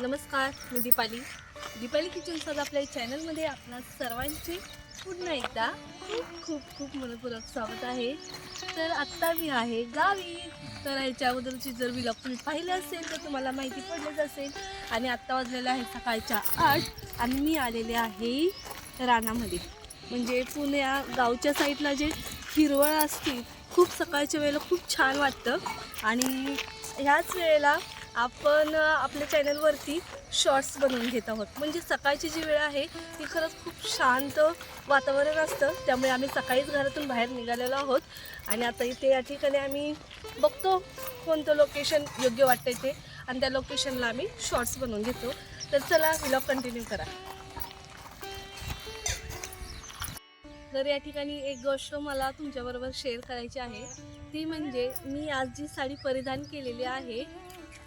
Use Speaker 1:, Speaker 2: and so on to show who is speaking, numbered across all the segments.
Speaker 1: नमस्कार मी दीपाली. दीपाली किचनसह आपल्या चॅनलमध्ये आपल्या सर्वांचे पुन्हा एकदा खूप खूप खूप मनपूर्वक स्वागत आहे. तर आत्ता मी आहे गावी. तर याच्या अगोदरची जर मी तुम्ही पाहिले असेल तर तुम्हाला माहिती पडलेच असेल. आणि आत्ता वाजलेलं आहे सकाळच्या आठ आणि मी आलेले आहे रानामध्ये. म्हणजे पुण्या गावच्या साईडला जे हिरवळ असते खूप सकाळच्या वेळेला खूप छान वाटतं. आणि ह्याच वेळेला आपण आपल्या चॅनलवरती शॉर्ट्स बनवून घेत आहोत. म्हणजे सकाळची जी वेळ आहे ती खरंच खूप शांत वातावरण असतं. त्यामुळे आम्ही सकाळीच घरातून बाहेर निघालेलो आहोत. आणि आता इथे या ठिकाणी आम्ही बघतो कोणतं लोकेशन योग्य वाटतं ते. आणि त्या लोकेशनला आम्ही शॉर्ट्स बनवून घेतो. तर चला व्लॉग कंटिन्यू करा. तर या ठिकाणी एक गोष्ट मला तुमच्याबरोबर शेअर करायची आहे. ती म्हणजे मी आज जी साडी परिधान केलेली आहे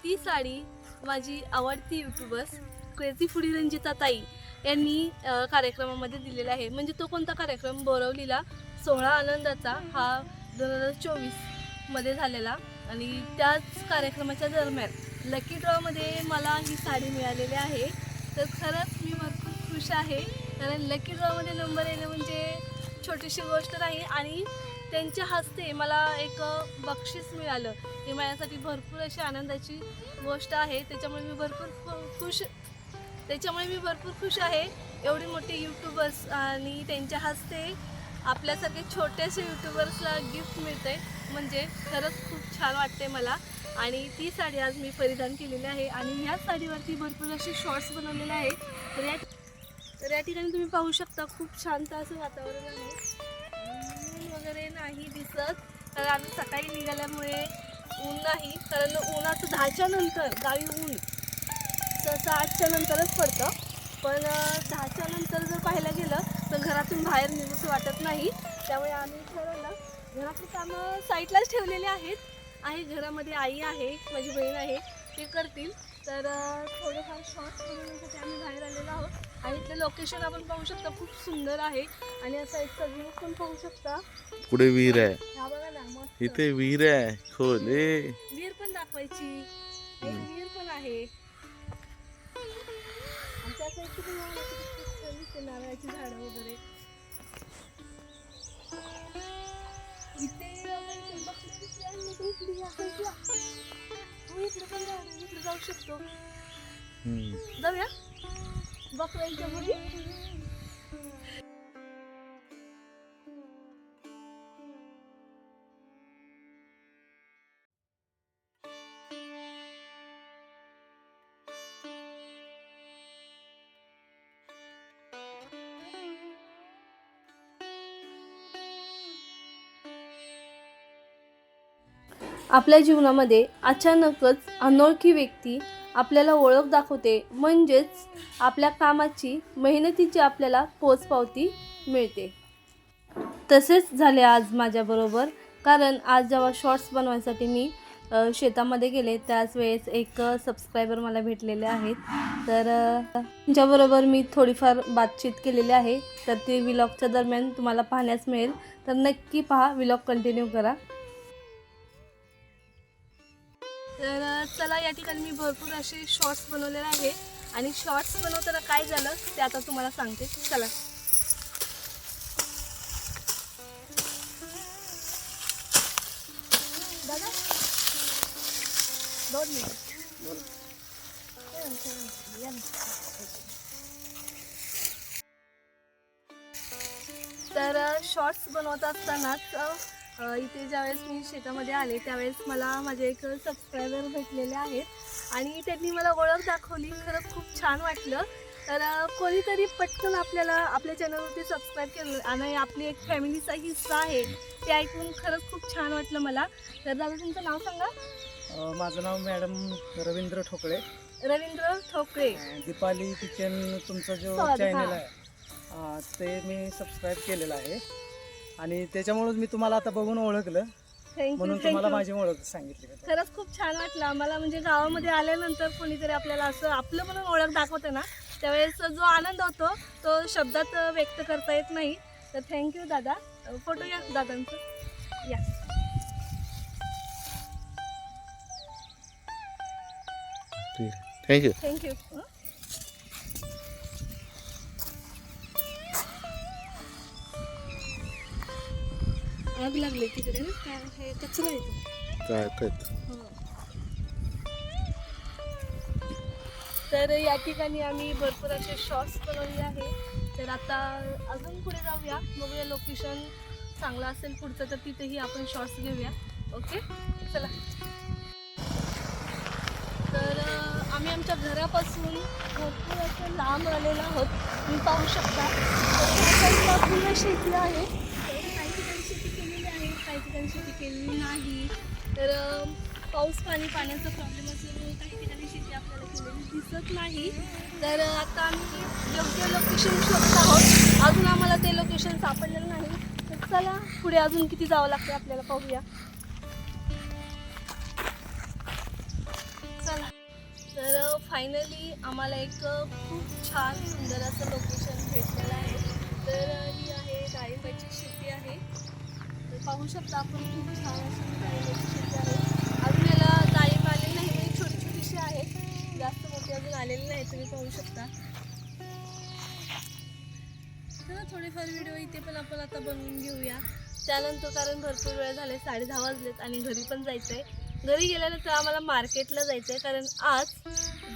Speaker 1: ती साडी माझी आवडती युट्यूबर्स क्रेझी फुडी रंजिता ताई यांनी कार्यक्रमामध्ये दिलेला आहे. म्हणजे तो कोणता कार्यक्रम? बोरवलीला सोहळा आनंदाचा हा दोन हजार चोवीसमध्ये झालेला. आणि त्याच कार्यक्रमाच्या दरम्यान लकी ड्रॉमध्ये मला ही साडी मिळालेली आहे. तर खरंच मी भरपूर खुश आहे. कारण लकी ड्रॉमध्ये नंबर येणं म्हणजे छोटीशी गोष्ट नाही. आणि त्यांच्या हस्ते मला एक बक्षीस मिळालं. ही माझ्यासाठी भरपूर अशी आनंदाची गोष्ट आहे. त्याच्यामुळे मी भरपूर खुश त्याच्यामुळे मी भरपूर खुश आहे. एवढी मोठी यूट्यूबर्स आणि त्यांच्या हस्ते आपल्यासारखे छोट्याशा यूट्यूबर्सला गिफ्ट मिळते म्हणजे खरंच खूप छान वाटते मला. आणि ती साडी आज मी परिधान केलेली आहे. आणि ह्या साडीवरती भरपूर असे शॉर्ट्स बनवलेले आहे तर या तर या ठिकाणी तुम्ही पाहू शकता खूप शांत असं वातावरण आहे. वगैरे नाही दिसत. कारण आम्ही सकाळी निघाल्यामुळे ऊन नाही कारण उन्हाचं दहाच्या नंतर गावी ऊन. सहसा आठच्या नंतरच पडतं. पण दहाच्या नंतर जर पाहायला गेलं तर घरातून बाहेर निघूस वाटत नाही. त्यामुळे आम्ही ठरवलं घरातली कामं साईडलाच ठेवलेली आहेत. आहे घरामध्ये आई आहे माझी बहीण आहे ते करतील. तर थोडंफार शॉर्ट बनवण्यासाठी आम्ही बाहेर आलेलो आहोत. आणि इथलं लोकेशन आपण पाहू शकता खूप सुंदर आहे. आणि असा एक व्ह्यू पण पाहू शकता.
Speaker 2: पुढे विहीर आहे?
Speaker 1: हा बघा ना मस्त.
Speaker 2: इथे विहीर आहे. खोल ए.
Speaker 1: विहीर पण दाखवायची. एक विहीर पण आहे. आणि त्या साईडची पण बघा ना किती खूप छान दिसते नारळाची झाडं वगैरे. इथे आपण इथे बघतो किती आहे ना, इकडे इकडे या साईडला. हो, इकडे पण जाऊ दे, इकडे जाऊ शकतो.
Speaker 2: हम्म.
Speaker 1: जाऊया? बकऱ्यांच्या मुली? आपल्या जीवनामध्ये अचानकच अनोळखी व्यक्ती आपल्याला ओळख दाखवते म्हणजेच आपल्या कामाची मेहनतीची आपल्याला पोचपावती मिळते. तसेच झाले आज माझ्याबरोबर कारण आज जेव्हा शॉर्ट्स बनवायसाठी मी शेतामध्ये गेले त्याच वेळेस एक सबस्क्रायबर मला भेटलेले आहेत. तर त्यांच्याबरोबर मी थोडीफार बातचीत केलेली आहे. तर ती विलॉगच्या दरम्यान तुम्हाला पाहण्यास मिळेल. तर नक्की पहा विलॉग कंटिन्यू करा. तर चला या ठिकाणी मी भरपूर असे शॉर्ट्स बनवलेले आहे आणि शॉर्ट्स बनवताना काय झालं ते आता तुम्हाला सांगते. चला. दादा दोन मिनिट. तर शॉर्ट्स बनवत असतानाच इथे ज्यावेळेस मी शेतामध्ये आले त्यावेळेस मला माझे एक सबस्क्रायबर भेटलेले आहेत. आणि त्यांनी मला ओळख दाखवली खरंच खूप छान वाटलं. तर कोणीतरी पटकन आपल्याला आपल्या चॅनलवरती सबस्क्राईब केलं आणि आपली एक फॅमिलीचा हिस्सा आहे ते ऐकून खरंच खूप छान वाटलं मला. तर दादा तुमचं नाव सांगा.
Speaker 3: माझं नाव मॅडम रवींद्र ठोकळे.
Speaker 1: रवींद्र ठोकळे.
Speaker 3: दीपाली किचन तुमचा जो चॅनल. आहे ते मी सबस्क्राईब केलेलं आहे. आणि त्याच्यामुळेच मी तुम्हाला आता बघून ओळखलं.
Speaker 1: थँक्यू
Speaker 3: म्हणून तुम्हाला
Speaker 1: थँक्यू
Speaker 3: माझी ओळख सांगितली
Speaker 1: खरंच खूप छान वाटलं. आम्हाला म्हणजे गावामध्ये आल्यानंतर कोणीतरी आपल्याला असं आपलं म्हणून ओळख दाखवतं ना त्यावेळेस जो आनंद होतो तो शब्दात व्यक्त करता येत नाही. तर थँक्यू दादा. फोटो या दादांचं. या.
Speaker 2: थँक्यू
Speaker 1: थँक्यू आग लागली तिकडे. काय हे कचरा येतो
Speaker 2: काय काय?
Speaker 1: तर या ठिकाणी आम्ही भरपूर असे शॉर्ट्स बनवले आहे. तर आता अजून पुढे जाऊया. बघूया लोकेशन चांगलं असेल पुढचं तर तिथेही आपण शॉर्ट्स घेऊया. ओके चला. तर आम्ही आमच्या घरापासून भरपूर असं लांब आलेलो आहोत. तुम्ही पाहू शकता. पूर्ण शेती आहे तर काही ठिकाणी शेती केलेली आहे काही ठिकाणी शेती केलेली नाही. तर पाऊस पाणी पाण्याचा प्रॉब्लेम असल्यामुळे काही ठिकाणी शेती आपल्याला केलेली दिसत नाही. तर आता आम्ही योग्य लोकेशन शोधत आहोत. अजून आम्हाला ते लोकेशन सापडलेलं नाही. तर चला पुढे अजून किती जावं लागते आपल्याला पाहूया. चला. तर फायनली आम्हाला एक खूप छान सुंदर असं लोकेशन भेटलेलं आहे. तर ही आहे डाळिंबाची शेती आहे. पाहू शकता आपण खूप छान अशी शेती आहे. अजून याला डाळिंब आलेली नाही म्हणजे छोटी छोटीशी आहे. जास्त मोठी अजून आलेली नाही तुम्ही पाहू शकता. थोडेफार व्हिडिओ इथे पण आपण आता बनवून घेऊया. त्यानंतर कारण भरपूर वेळ झाले साडे दहा वाजलेत आणि घरी पण जायचं आहे घरी गेल्यानंतर आम्हाला मार्केटला जायचं आहे कारण आज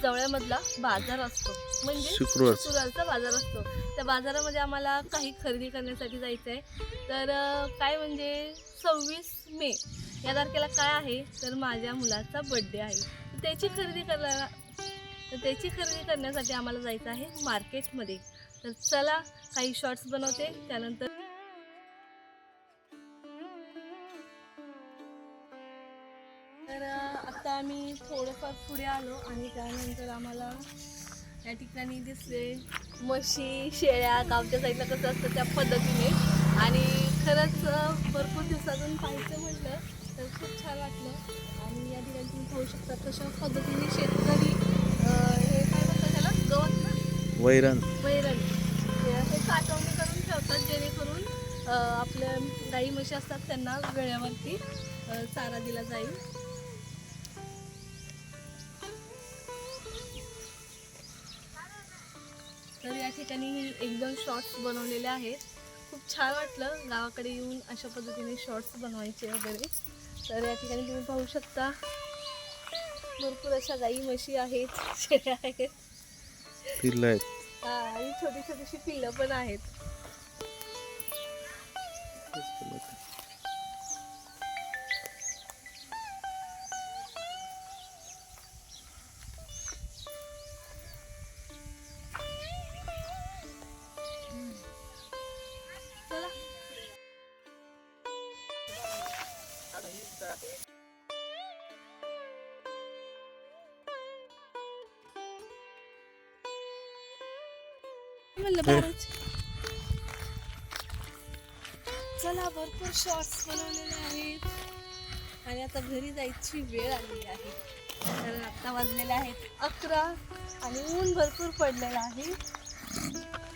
Speaker 1: जवळमधला बाजार असतो. म्हणजे
Speaker 2: शुक्रवार.
Speaker 1: शुक्रवारचा बाजार असतो. त्या बाजारामध्ये आम्हाला काही खरेदी करण्यासाठी जायचं आहे तर काय म्हणजे सव्वीस मे या तारखेला काय आहे? तर माझ्या मुलाचा बड्डे आहे. त्याची खरेदी करायला तर त्याची खरेदी करण्यासाठी आम्हाला जायचं आहे मार्केटमध्ये. तर चला काही शॉर्ट्स बनवते. त्यानंतर तर आता आम्ही थोडंफार पुढे आलो आणि त्यानंतर आम्हाला या ठिकाणी दिसले. म्हशी शेळ्या गावच्या साईडला कसं असतं त्या पद्धतीने. आणि खरंच भरपूर दिवसातून पाहायचं म्हटलं तर खूप छान वाटलं. आणि या ठिकाणी तुम्ही पाहू शकता कशा पद्धतीने शेतकरी हे काय म्हणतात त्याला? गवत ना?
Speaker 2: वैरण.
Speaker 1: वैरण. हे साठवणी करून ठेवतात जेणेकरून आपल्या गाई म्हशी असतात त्यांना वेळेवरती चारा दिला जाईल. तर या ठिकाणी एक दोन शॉर्ट्स बनवलेले आहेत. खूप छान वाटलं गावाकडे येऊन अशा पद्धतीने शॉर्ट्स बनवायचे वगैरे. तर या ठिकाणी तुम्ही पाहू शकता भरपूर अशा गाई म्हशी आहेत शेळ्या आहेत.
Speaker 2: पिल्लं आहेत.
Speaker 1: हा, आणि छोटी छोटीशी पिल्लं पण आहेत. म्हणलं बाराच चला भरपूर शॉर्ट्स बनवलेले आहेत. आणि आता घरी जायची वेळ आलेली आहे. कारण आता वाजलेले आहेत अकरा आणि ऊन भरपूर पडलेलं आहे.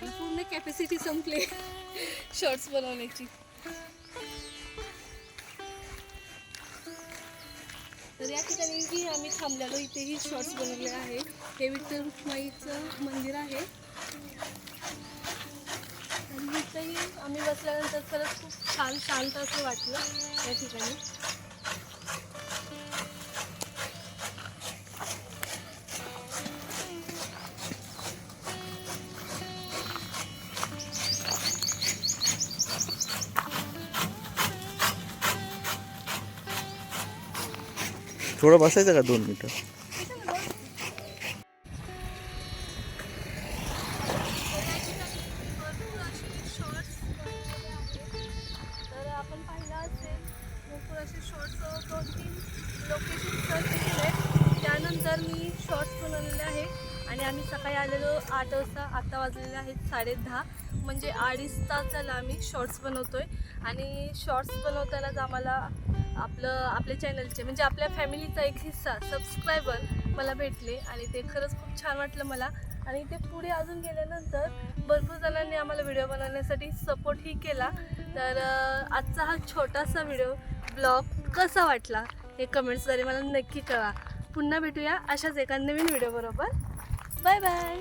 Speaker 1: पूर्ण कॅपॅसिटी संपले शॉर्ट्स बनवण्याची. तर या ठिकाणी आम्ही थांबलेलो इथेही शॉर्ट्स बनवले आहे हे विठ्ठल रुक्माईचं मंदिर आहे. आणि आम्ही बसल्यानंतर खरंच खूप छान शांत असं वाटलं या ठिकाणी.
Speaker 2: थोडं बसायचं का दोन मिनटं?
Speaker 1: बनवलेले आहे. आणि आम्ही सकाळी आलेलो आठ वाजता आत्ता वाजलेले आहेत साडे दहा म्हणजे अडीच तास झाला आम्ही शॉर्ट्स बनवतोय. आणि शॉर्ट्स बनवतानाच आम्हाला आपलं आपल्या चॅनलचे म्हणजे आपल्या फॅमिलीचा एक हिस्सा सबस्क्रायबर मला भेटले. आणि ते खरंच खूप छान वाटलं मला. आणि ते पुढे अजून गेल्यानंतर भरपूर जणांनी आम्हाला व्हिडिओ बनवण्यासाठी सपोर्टही केला. तर आजचा हा छोटासा व्हिडिओ ब्लॉग कसा वाटला हे कमेंट्सद्वारे मला नक्की कळा पुन्हा भेटूया अशाच एका नवीन व्हिडिओ बरोबर. Bye bye